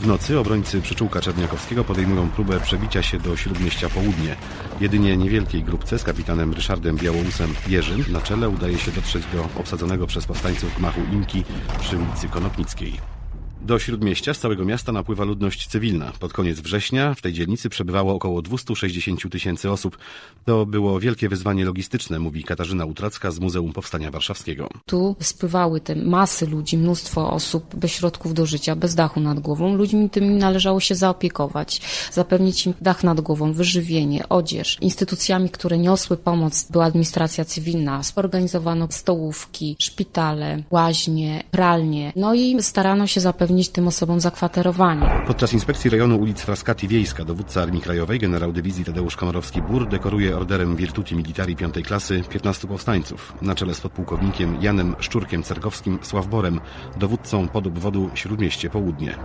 W nocy obrońcy przyczółka Czerniakowskiego podejmują próbę przebicia się do Śródmieścia Południe. Jedynie niewielkiej grupce z kapitanem Ryszardem Białousem Jerzym na czele udaje się dotrzeć do obsadzonego przez powstańców gmachu Imki przy ulicy Konopnickiej. Do Śródmieścia z całego miasta napływa ludność cywilna. Pod koniec września w tej dzielnicy przebywało około 260 tysięcy osób. To było wielkie wyzwanie logistyczne, mówi Katarzyna Utracka z Muzeum Powstania Warszawskiego. Tu spływały te masy ludzi, mnóstwo osób bez środków do życia, bez dachu nad głową. Ludźmi tymi należało się zaopiekować, zapewnić im dach nad głową, wyżywienie, odzież. Instytucjami, które niosły pomoc była administracja cywilna. Zorganizowano stołówki, szpitale, łaźnie, pralnie. No i starano się zapewnić tym osobom zakwaterowanie. Podczas inspekcji rejonu ulic Frascati Wiejska dowódca Armii Krajowej generał dywizji Tadeusz Komorowski-Bur dekoruje orderem Virtuti Militari piątej klasy 15 powstańców. Na czele z podpułkownikiem Janem Szczurkiem Cerkowskim Sławborem, dowódcą podobwodu Śródmieście Południe.